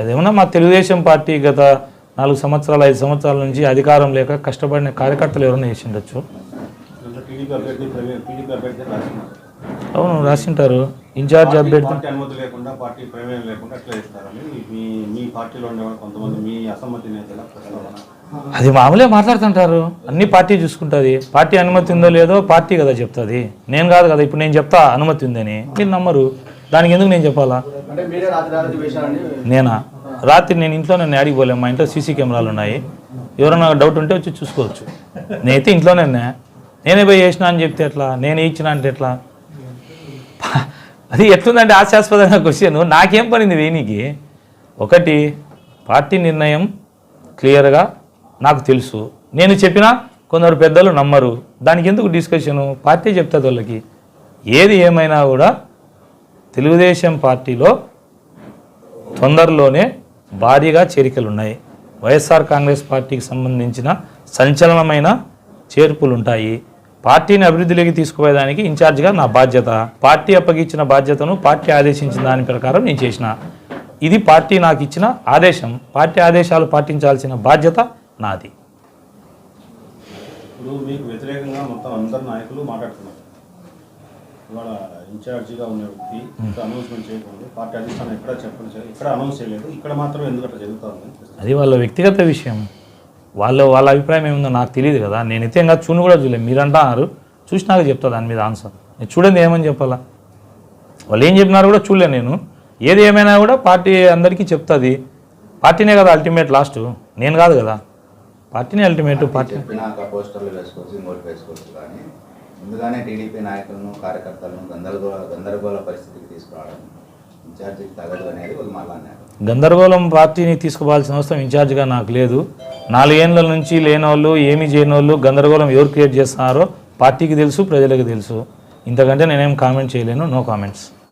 అదేమన్నా మా తెలుగుదేశం పార్టీ గత నాలుగు సంవత్సరాలు ఐదు సంవత్సరాల నుంచి అధికారం లేక కష్టపడిన కార్యకర్తలు ఎవరైనా రాసినారు అవును రాసింటారు. ఇన్ఛార్జ్ అభ్యర్థి అనుమతి లేకుండా పార్టీ ప్రమేయం లేకుండా అట్లా ఇస్తారని మీ మీ పార్టీలో ఉండేవాళ్ళు కొంతమంది మీ అసమ్మతి నేతల ప్రస్తావన. అది మామూలే మాట్లాడుతుంటారు. అన్ని పార్టీ చూసుకుంటుంది. పార్టీ అనుమతి ఉందో లేదో పార్టీ కదా చెప్తుంది. నేను కాదు కదా ఇప్పుడు నేను చెప్తా అనుమతి ఉందని. మీరు నమ్మరు. దానికి ఎందుకు నేను చెప్పాలా? నేనా? రాత్రి నేను ఇంట్లో యాడికి పోలేము. మా ఇంట్లో సీసీ కెమెరాలు ఉన్నాయి. ఎవరైనా డౌట్ ఉంటే వచ్చి చూసుకోవచ్చు. నేనైతే ఇంట్లోనే. నేనే పోయి చేసిన అని చెప్తే ఎట్లా? నేనే ఇచ్చిన అంటే ఎట్లా? అది ఎట్లుందంటే హాస్యాస్పదంగా క్వశ్చన్ నాకేం పడింది వేణికి? ఒకటి పార్టీ నిర్ణయం క్లియర్గా నాకు తెలుసు. నేను చెప్పినా కొందరు పెద్దలు నమ్మరు. దానికి ఎందుకు డిస్కషను పార్టీ చెప్తుంది వాళ్ళకి. ఏది ఏమైనా కూడా తెలుగుదేశం పార్టీలో తొందరలోనే భారీగా చేరికలు ఉన్నాయి వైఎస్ఆర్ కాంగ్రెస్ పార్టీకి సంబంధించిన సంచలనమైన చేర్పులుంటాయి. పార్టీని అభివృద్ధిలోకి తీసుకుపోయేదానికి ఇన్ఛార్జిగా నా బాధ్యత. పార్టీ అప్పగించిన బాధ్యతను పార్టీ ఆదేశించిన దాని ప్రకారం నేను చేసిన. ఇది పార్టీ నాకు ఇచ్చిన ఆదేశం. పార్టీ ఆదేశాలు పాటించాల్సిన బాధ్యత నాది. ఇప్పుడు మీకు వ్యతిరేకంగా మొత్తం అందరు నాయకులు మాట్లాడుతున్నారు. ఇవాళ ఇన్ఛార్జిగా ఉన్న వ్యక్తి అనౌన్స్మెంట్ చేయకూడదు. పార్టీ అధిష్టానం ఎక్కడ చేయలేదు ఇక్కడ అనౌన్స్ చేయలేదు. ఇక్కడ మాత్రం ఎందుకు అట్లా జరుగుతుంది? అది వాళ్ళ వ్యక్తిగత విషయం. వాళ్ళ వాళ్ళ అభిప్రాయం ఏముందో నాకు తెలియదు కదా. నేనైతే ఇంకా చూని కూడా చూడలేదు. మీరు అంటున్నారు చూసినాక చెప్తా దాని మీద ఆన్సర్ నేను చూడండి ఏమని చెప్పాలా? వాళ్ళు ఏం చెప్పినారు కూడా చూడలే నేను. ఏది ఏమైనా కూడా పార్టీ అందరికీ చెప్తుంది. పార్టీనే కదా అల్టిమేట్ లాస్ట్ నేను కాదు కదా. పార్టీనే అల్టిమేట్ పార్టీ ముందుగానే టీడీపీ నాయకులను కార్యకర్తలను గందరగోళ గందరగోళ పరిస్థితికి తీసుకురావడం ఇన్ఛార్జికి తగదు అనేది వాళ్ళు మళ్ళీ అన్నారు గందరగోళం పార్టీని తీసుకోవాల్సిన అవసరం ఇన్ఛార్జిగా నాకు లేదు. నాలుగేళ్ళ నుంచి లేనోళ్ళు ఏమి చేయనోళ్ళు గందరగోళం ఎవరు క్రియేట్ చేస్తున్నారో పార్టీకి తెలుసు ప్రజలకు తెలుసు. ఇంతకంటే నేనేం కామెంట్ చేయలేను. No comments.